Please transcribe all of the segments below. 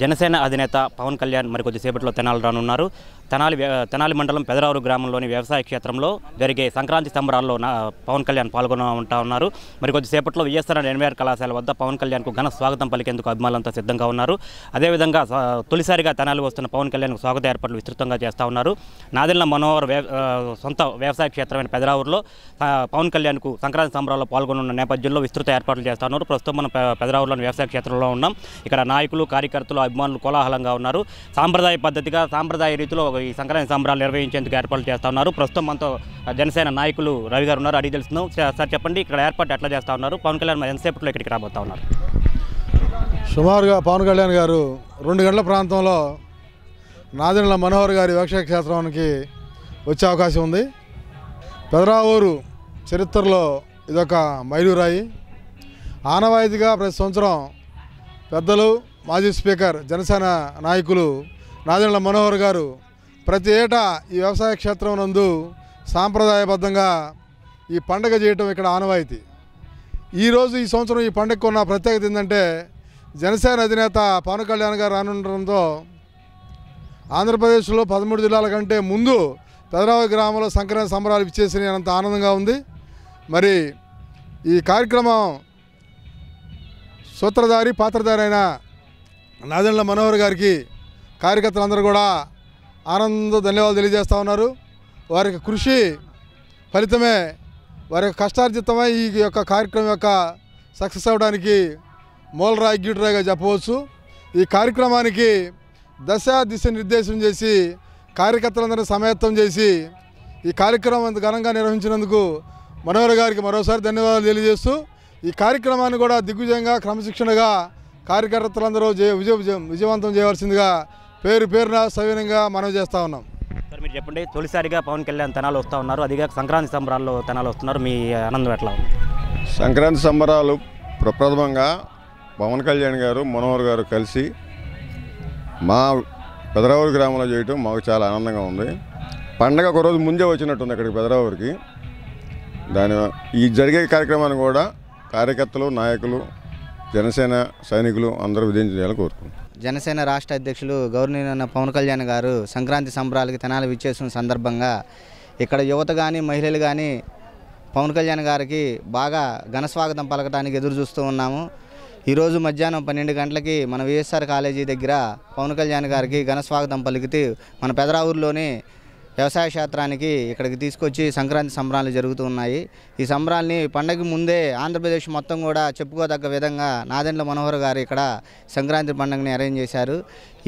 జనసేన అధినేత పవన్ కళ్యాణ్ మరి కొద్దిసేపట్లో తెనాలి రానున్నారు తెనాలి తెనాలి మండలం పెదరావురు గ్రామంలోని వ్యవసాయ క్షేత్రంలో జరిగే సంక్రాంతి సంబరాల్లో పవన్ కళ్యాణ్ పాల్గొన ఉంటా ఉన్నారు. మరి కొద్దిసేపట్లో విఎస్ఆర్ ఎన్వీఆర్ కళాశాల వద్ద పవన్ కళ్యాణ్కు ఘన స్వాగతం పలికేందుకు అభిమానులంతా సిద్ధంగా ఉన్నారు. అదేవిధంగా తొలిసారిగా తెనాలి వస్తున్న పవన్ కళ్యాణ్కు స్వాగత ఏర్పాట్లు విస్తృతంగా చేస్తూ ఉన్నారు. నాదెళ్ళ మనోహర్ సొంత వ్యవసాయ క్షేత్రమైన పెదరావురులో పవన్ కళ్యాణ్కు సంక్రాంతి సంబరాల్లో పాల్గొనున్న నేపథ్యంలో విస్తృత ఏర్పాట్లు చేస్తూ ఉన్నారు. ప్రస్తుతం మనం పెదరావురులోని వ్యవసాయ క్షేత్రంలో ఉన్నాం. ఇక్కడ నాయకులు కార్యకర్తలు అభిమానులు కోలాహలంగా ఉన్నారు. సాంప్రదాయ పద్ధతిగా సాంప్రదాయ రీతిలో ఈ సంక్రాంతి సంబరాలు నిర్వహించేందుకు ఏర్పాట్లు చేస్తా ఉన్నారు. ప్రస్తుతం మనతో జనసేన నాయకులు రవి గారు ఉన్నారు. అడిగి తెలుస్తున్నాం సార్ చెప్పండి ఇక్కడ ఏర్పాటు ఎట్లా చేస్తా ఉన్నారు? పవన్ కళ్యాణ్ ఎంతసేపట్లో ఇక్కడికి రాబోతా ఉన్నారు? సుమారుగా పవన్ కళ్యాణ్ గారు రెండు గంటల ప్రాంతంలో నాదినల మనోహర్ గారి వ్యవసాయ క్షేత్రానికి వచ్చే అవకాశం ఉంది. పెదరావూరు చరిత్రలో ఇదొక మైలురాయి. ఆనవాయితీగా ప్రతి సంవత్సరం పెద్దలు మాజీ స్పీకర్ జనసేన నాయకులు నాదినల మనోహర్ గారు ప్రతి ఏటా ఈ వ్యవసాయ క్షేత్రం నందు సాంప్రదాయబద్ధంగా ఈ పండగ చేయటం ఇక్కడ ఆనవాయితీ. ఈరోజు ఈ సంవత్సరం ఈ పండగకు ఉన్న ప్రత్యేకత ఏంటంటే జనసేన అధినేత పవన్ కళ్యాణ్ గారు రానుండడంతో ఆంధ్రప్రదేశ్లో పదమూడు జిల్లాల కంటే ముందు పెదరావు గ్రామంలో సంక్రాంతి సంబరాలు ఇచ్చేసిన అంత ఆనందంగా ఉంది. మరి ఈ కార్యక్రమం సూత్రధారి పాత్రధారి అయిన నాదెండ్ల మనోహర్ గారికి కార్యకర్తలందరూ కూడా ఆనంద ధన్యవాదాలు తెలియజేస్తూ ఉన్నారు. వారి కృషి ఫలితమే వారి యొక్క కష్టార్జితమై ఈ యొక్క కార్యక్రమం యొక్క సక్సెస్ అవ్వడానికి మూలరాయి గీటురాయిగా చెప్పవచ్చు. ఈ కార్యక్రమానికి దశ దిశ నిర్దేశం చేసి కార్యకర్తలందరినీ సమాయత్తం చేసి ఈ కార్యక్రమం ఇంత ఘనంగా నిర్వహించినందుకు మనోహర్ గారికి మరోసారి ధన్యవాదాలు తెలియజేస్తూ ఈ కార్యక్రమాన్ని కూడా దిగ్విజయంగా క్రమశిక్షణగా కార్యకర్తలందరూ విజయ విజయం విజయవంతం చేయవలసిందిగా పేరు పేరున సవినంగా మనవి చేస్తూ ఉన్నాం. సార్ మీరు చెప్పండి తొలిసారిగా పవన్ కళ్యాణ్ తెనాలి వస్తూ ఉన్నారు. అదిగా సంక్రాంతి సంబరాల్లో తెనాలి వస్తున్నారు. మీ ఆనందం ఎట్లా ఉంది? సంక్రాంతి సంబరాలు ప్రప్రథమంగా పవన్ కళ్యాణ్ గారు మనోహర్ గారు కలిసి మా పెదరావూరు గ్రామంలో చేయటం మాకు చాలా ఆనందంగా ఉంది. పండగ ఒక రోజు ముందే వచ్చినట్టుంది ఇక్కడికి పెదరావూరికి. దాని ఈ జరిగే కార్యక్రమాన్ని కూడా కార్యకర్తలు నాయకులు జనసేన సైనికులు అందరూ విజయం చేయాలని కోరుకుంటున్నాం. జనసేన రాష్ట్ర అధ్యక్షులు గౌరవనీయులైన పవన్ కళ్యాణ్ గారు సంక్రాంతి సంబరాలకి తెనాలి విచ్చేసిన సందర్భంగా ఇక్కడ యువత కానీ మహిళలు కానీ పవన్ కళ్యాణ్ గారికి బాగా ఘన స్వాగతం పలకడానికి ఎదురు చూస్తూ ఉన్నాము. ఈరోజు మధ్యాహ్నం పన్నెండు గంటలకి మన విఎస్ఆర్ కాలేజీ దగ్గర పవన్ కళ్యాణ్ గారికి ఘన స్వాగతం మన పెదరావూరులోని వ్యవసాయ క్షేత్రానికి ఇక్కడికి తీసుకొచ్చి సంక్రాంతి సంబరాలు జరుగుతూ ఉన్నాయి. ఈ సంబరాల్ని పండగ ముందే ఆంధ్రప్రదేశ్ మొత్తం కూడా చెప్పుకోదగ్గ విధంగా నాదెండ్ల మనోహర్ గారు ఇక్కడ సంక్రాంతి పండుగని అరేంజ్ చేశారు.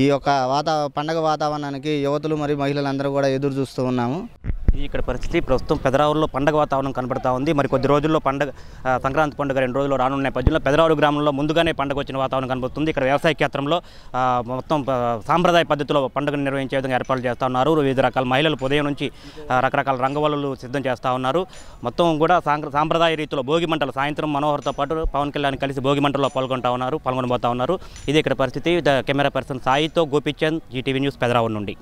ఈ యొక్క వాతా పండగ వాతావరణానికి యువతులు మరియు మహిళలందరూ కూడా ఎదురు చూస్తూ ఉన్నాము. ఇక్కడ పరిస్థితి ప్రస్తుతం పెదరావుల్లో పండగ వాతావరణం కనబడతా ఉంది. మరి కొద్ది రోజుల్లో పండగ సంక్రాంతి పండుగ రెండు రోజుల్లో రానున్న నేపథ్యంలో పెదరావులు గ్రామంలో ముందుగానే పండగ వచ్చిన వాతావరణం కనబడుతుంది. ఇక్కడ వ్యవసాయ క్షేత్రంలో మొత్తం సాంప్రదాయ పద్ధతిలో పండుగను నిర్వహించే విధంగా ఏర్పాట్లు చేస్తూ ఉన్నారు. వివిధ రకాల మహిళలు ఉదయం నుంచి రకరకాల రంగవల్లులు సిద్ధం చేస్తూ ఉన్నారు. మొత్తం కూడా సాంప్రదాయ రీతిలో భోగి మంటలు సాయంత్రం మనోహర్తో పాటు పవన్ కళ్యాణ్ కలిసి భోగి మంటల్లో పాల్గొంటా ఉన్నారు పాల్గొనబోతా ఉన్నారు. ఇది ఇక్కడ పరిస్థితి. The camera person సాయితో Gopichand Zee TV news Pedaravu నుండి.